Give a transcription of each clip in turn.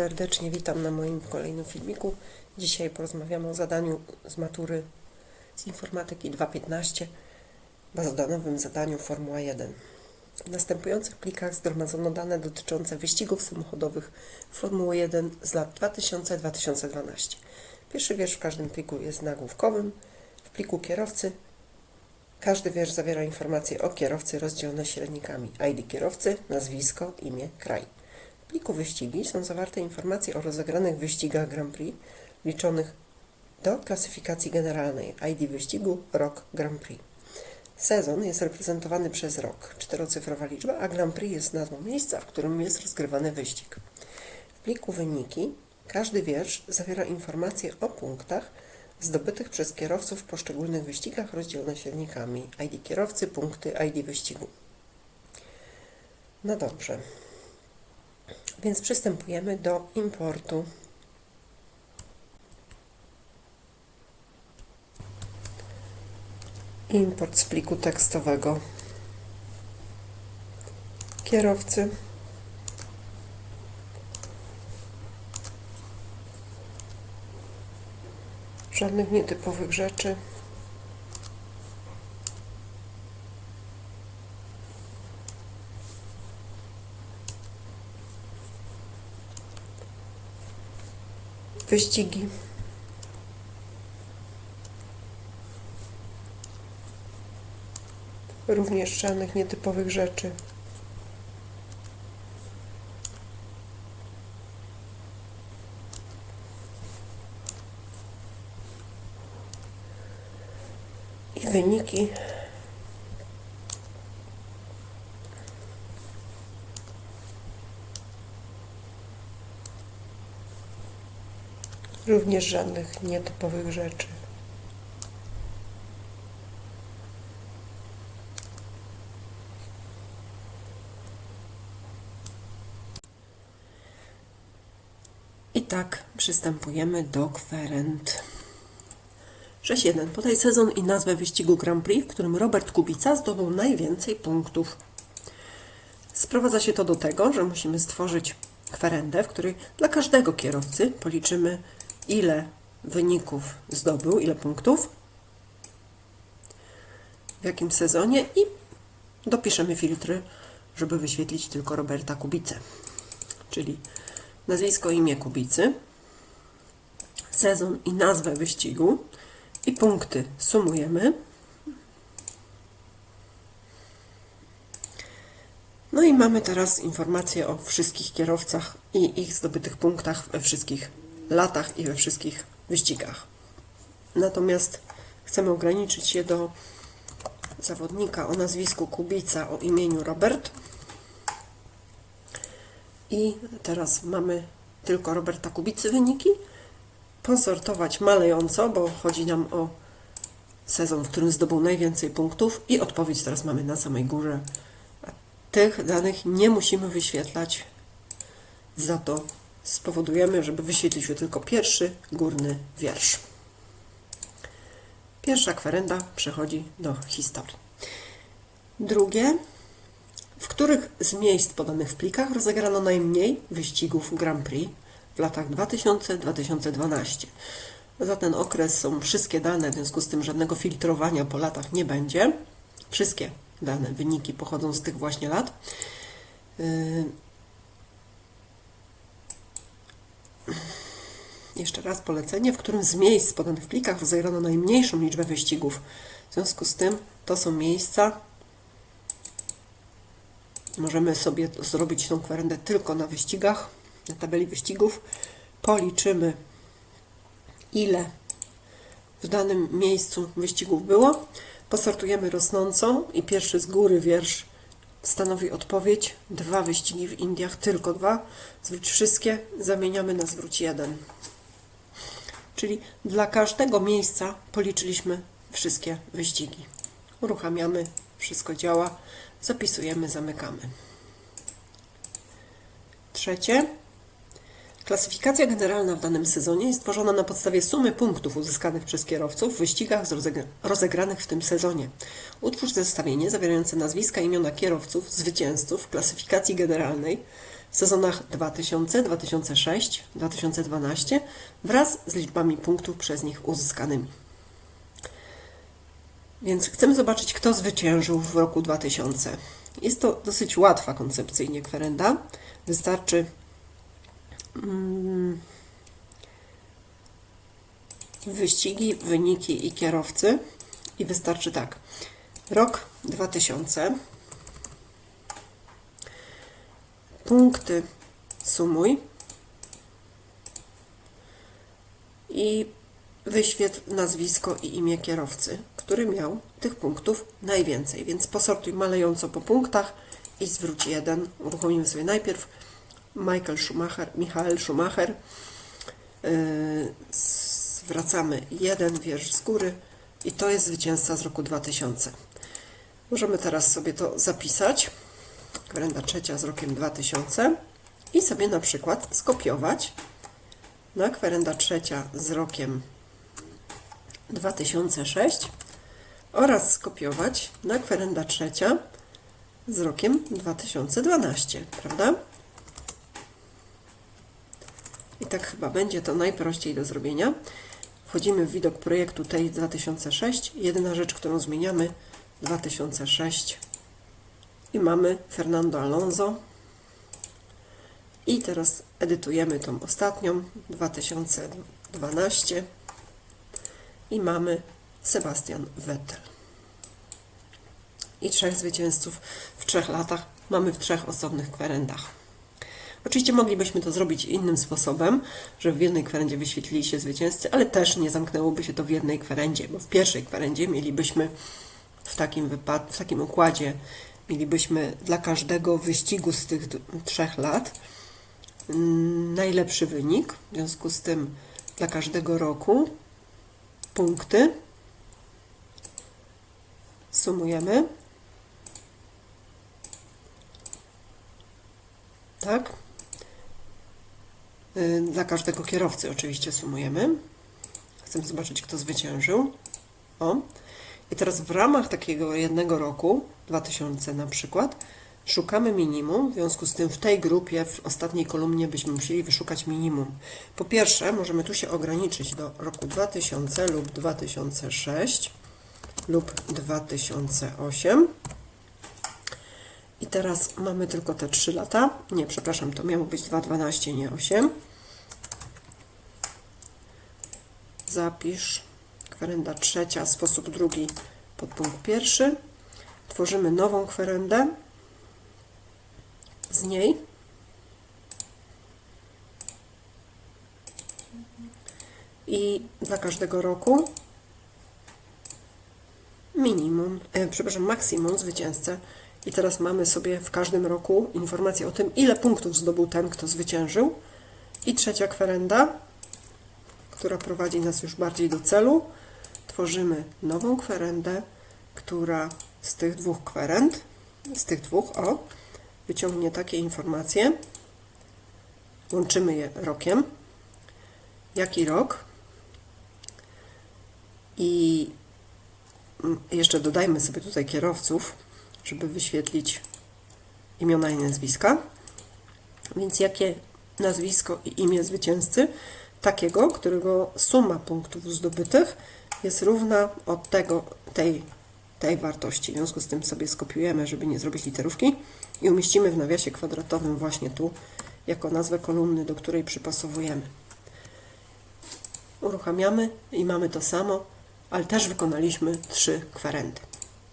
serdecznie witam na moim kolejnym filmiku. Dzisiaj porozmawiamy o zadaniu z matury z informatyki 2.15, bazodanowym zadaniu Formuła 1. W następujących plikach zgromadzono dane dotyczące wyścigów samochodowych Formuły 1 z lat 2000-2012. Pierwszy wiersz w każdym pliku jest nagłówkowym. W pliku kierowcy każdy wiersz zawiera informacje o kierowcy rozdzielone średnikami ID kierowcy, nazwisko, imię, kraj. W pliku wyścigi są zawarte informacje o rozegranych wyścigach Grand Prix liczonych do klasyfikacji generalnej ID wyścigu rok Grand Prix. Sezon jest reprezentowany przez rok, czterocyfrowa liczba, a Grand Prix jest nazwą miejsca, w którym jest rozgrywany wyścig. W pliku wyniki każdy wiersz zawiera informacje o punktach zdobytych przez kierowców w poszczególnych wyścigach rozdzielone średnikami ID kierowcy, punkty ID wyścigu. No dobrze. Więc przystępujemy do importu. Import z pliku tekstowego kierowcy. Żadnych nietypowych rzeczy. Wyścigi. Również żadnych nietypowych rzeczy. I wyniki również żadnych nietypowych rzeczy. I tak przystępujemy do kwerent. 6.1. Podaj sezon i nazwę wyścigu Grand Prix, w którym Robert Kubica zdobył najwięcej punktów. Sprowadza się to do tego, że musimy stworzyć kwerendę, w której dla każdego kierowcy policzymy, ile wyników zdobył, ile punktów, w jakim sezonie i dopiszemy filtry, żeby wyświetlić tylko Roberta Kubicę. Czyli nazwisko, imię Kubicy, sezon i nazwę wyścigu i punkty sumujemy. No i mamy teraz informacje o wszystkich kierowcach i ich zdobytych punktach we wszystkich latach i we wszystkich wyścigach. Natomiast chcemy ograniczyć się do zawodnika o nazwisku Kubica, o imieniu Robert. I teraz mamy tylko Roberta Kubicy wyniki. Posortować malejąco, bo chodzi nam o sezon, w którym zdobył najwięcej punktów i odpowiedź teraz mamy na samej górze. Tych danych nie musimy wyświetlać, za to spowodujemy, żeby wyświetlił się tylko pierwszy górny wiersz. Pierwsza kwerenda przechodzi do historii. Drugie, w których z miejsc podanych w plikach rozegrano najmniej wyścigów Grand Prix w latach 2000-2012. Za ten okres są wszystkie dane, w związku z tym żadnego filtrowania po latach nie będzie. Wszystkie dane, wyniki pochodzą z tych właśnie lat. Yy, Jeszcze raz polecenie, w którym z miejsc podanych w plikach rozegrano najmniejszą liczbę wyścigów. W związku z tym to są miejsca. Możemy sobie zrobić tą kwerendę tylko na wyścigach, na tabeli wyścigów. Policzymy, ile w danym miejscu wyścigów było. Posortujemy rosnącą i pierwszy z góry wiersz stanowi odpowiedź. Dwa wyścigi w Indiach, tylko dwa. Zwróć wszystkie, zamieniamy na zwróć jeden. Czyli dla każdego miejsca policzyliśmy wszystkie wyścigi. Uruchamiamy, wszystko działa, zapisujemy, zamykamy. Trzecie. Klasyfikacja generalna w danym sezonie jest tworzona na podstawie sumy punktów uzyskanych przez kierowców w wyścigach rozegranych w tym sezonie. Utwórz zestawienie zawierające nazwiska i imiona kierowców, zwycięzców klasyfikacji generalnej w sezonach 2000, 2006, 2012 wraz z liczbami punktów przez nich uzyskanymi. Więc chcemy zobaczyć, kto zwyciężył w roku 2000. Jest to dosyć łatwa koncepcyjnie kwerenda. Wystarczy wyścigi, wyniki i kierowcy. I wystarczy tak. Rok 2000. Punkty sumuj. I wyświetl nazwisko i imię kierowcy, który miał tych punktów najwięcej. Więc posortuj malejąco po punktach i zwróć jeden. Uruchomimy sobie najpierw Michael Schumacher, Michael Schumacher. Zwracamy jeden wiersz z góry i to jest zwycięzca z roku 2000. Możemy teraz sobie to zapisać. Kwerenda trzecia z rokiem 2000 i sobie na przykład skopiować na kwerenda trzecia z rokiem 2006 oraz skopiować na kwerenda trzecia z rokiem 2012, prawda? I tak chyba będzie to najprościej do zrobienia. Wchodzimy w widok projektu tej 2006. Jedyna rzecz, którą zmieniamy 2006 i mamy Fernando Alonso. I teraz edytujemy tą ostatnią 2012 i mamy Sebastian Vettel. I trzech zwycięzców w trzech latach mamy w trzech osobnych kwerendach. Oczywiście moglibyśmy to zrobić innym sposobem, że w jednej kwerendzie wyświetlili się zwycięzcy, ale też nie zamknęłoby się to w jednej kwerendzie, bo w pierwszej kwerendzie mielibyśmy w takim wypadku, w takim układzie mielibyśmy dla każdego wyścigu z tych trzech lat mm, najlepszy wynik. W związku z tym dla każdego roku punkty sumujemy. Tak? Y, Dla każdego kierowcy oczywiście sumujemy. Chcemy zobaczyć, kto zwyciężył. O. I teraz w ramach takiego jednego roku, 2000 na przykład, szukamy minimum. W związku z tym w tej grupie, w ostatniej kolumnie byśmy musieli wyszukać minimum. Po pierwsze, możemy tu się ograniczyć do roku 2000 lub 2006 lub 2008. I teraz mamy tylko te 3 lata. Nie, przepraszam, to miało być 2,12, nie 8. Zapisz kwerenda trzecia, sposób drugi, podpunkt pierwszy. Tworzymy nową kwerendę. Z niej i dla każdego roku minimum, e, przepraszam, maksimum zwycięzcę. I teraz mamy sobie w każdym roku informację o tym, ile punktów zdobył ten, kto zwyciężył. I trzecia kwerenda, która prowadzi nas już bardziej do celu. Tworzymy nową kwerendę, która z tych dwóch kwerend, z tych dwóch, o, wyciągnie takie informacje. Łączymy je rokiem. Jaki rok? I mm, jeszcze dodajmy sobie tutaj kierowców, żeby wyświetlić imiona i nazwiska. Więc jakie nazwisko i imię zwycięzcy? Takiego, którego suma punktów zdobytych jest równa od tego, tej, tej wartości. W związku z tym sobie skopiujemy, żeby nie zrobić literówki i umieścimy w nawiasie kwadratowym właśnie tu, jako nazwę kolumny, do której przypasowujemy. Uruchamiamy i mamy to samo, ale też wykonaliśmy trzy kwerendy.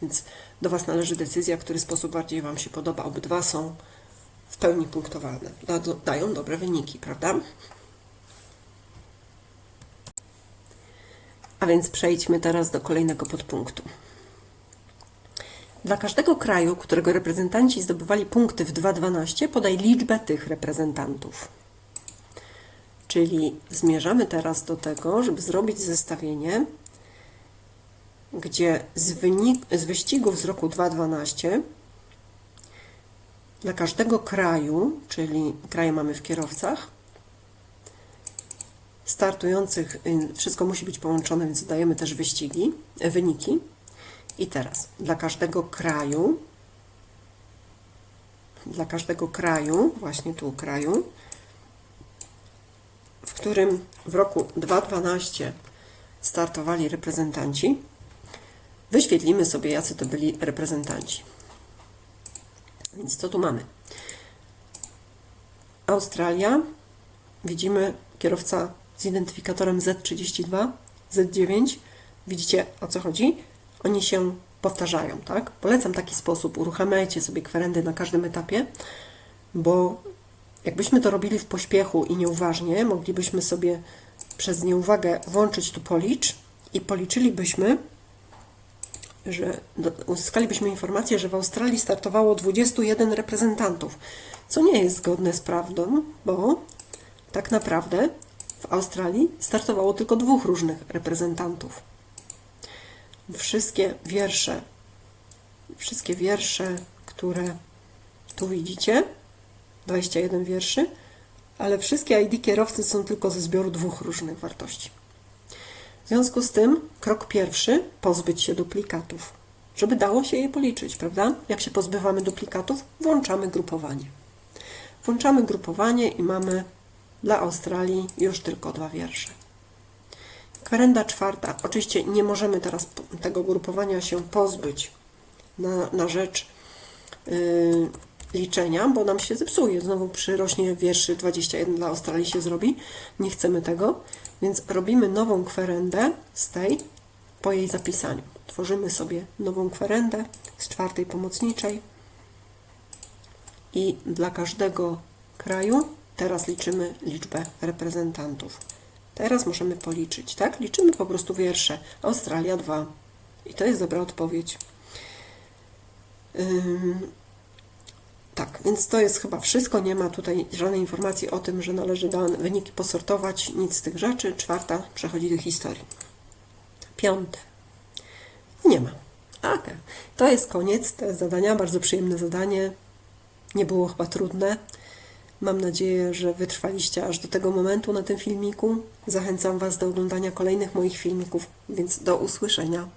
Więc do Was należy decyzja, który sposób bardziej Wam się podoba. Obydwa są w pełni punktowane. Da, dają dobre wyniki, prawda? A więc przejdźmy teraz do kolejnego podpunktu. Dla każdego kraju, którego reprezentanci zdobywali punkty w 2.12, podaj liczbę tych reprezentantów. Czyli zmierzamy teraz do tego, żeby zrobić zestawienie, gdzie z, wynik, z wyścigów z roku 2012 dla każdego kraju, czyli kraje mamy w kierowcach, startujących, y, wszystko musi być połączone, więc dajemy też wyścigi, e, wyniki. I teraz dla każdego kraju dla każdego kraju, właśnie tu kraju, w którym w roku 2012 startowali reprezentanci. Wyświetlimy sobie, jacy to byli reprezentanci. Więc co tu mamy? Australia. Widzimy kierowca z identyfikatorem Z32, Z9. Widzicie o co chodzi? Oni się powtarzają, tak? Polecam taki sposób. Uruchamiajcie sobie kwerendy na każdym etapie, bo jakbyśmy to robili w pośpiechu i nieuważnie, moglibyśmy sobie przez nieuwagę włączyć tu policz i policzylibyśmy, że uzyskalibyśmy informację, że w Australii startowało 21 reprezentantów, co nie jest zgodne z prawdą, bo tak naprawdę w Australii startowało tylko dwóch różnych reprezentantów. Wszystkie wiersze, wszystkie wiersze, które tu widzicie, 21 wierszy, ale wszystkie ID kierowcy są tylko ze zbioru dwóch różnych wartości. W związku z tym, krok pierwszy, pozbyć się duplikatów, żeby dało się je policzyć, prawda? Jak się pozbywamy duplikatów, włączamy grupowanie. Włączamy grupowanie i mamy dla Australii już tylko dwa wiersze. Kwerenda czwarta. Oczywiście nie możemy teraz tego grupowania się pozbyć na, na rzecz yy, liczenia, bo nam się zepsuje. Znowu przyrośnie wierszy 21 dla Australii się zrobi. Nie chcemy tego, więc robimy nową kwerendę z tej po jej zapisaniu. Tworzymy sobie nową kwerendę z czwartej pomocniczej i dla każdego kraju teraz liczymy liczbę reprezentantów. Teraz możemy policzyć, tak? Liczymy po prostu wiersze. Australia 2. I to jest dobra odpowiedź. Ym, tak, więc to jest chyba wszystko. Nie ma tutaj żadnej informacji o tym, że należy dane wyniki posortować, nic z tych rzeczy. Czwarta przechodzi do historii. Piąte. Nie ma. Okej. To jest koniec. Jest zadania. Bardzo przyjemne zadanie. Nie było chyba trudne. Mam nadzieję, że wytrwaliście aż do tego momentu na tym filmiku. Zachęcam Was do oglądania kolejnych moich filmików, więc do usłyszenia.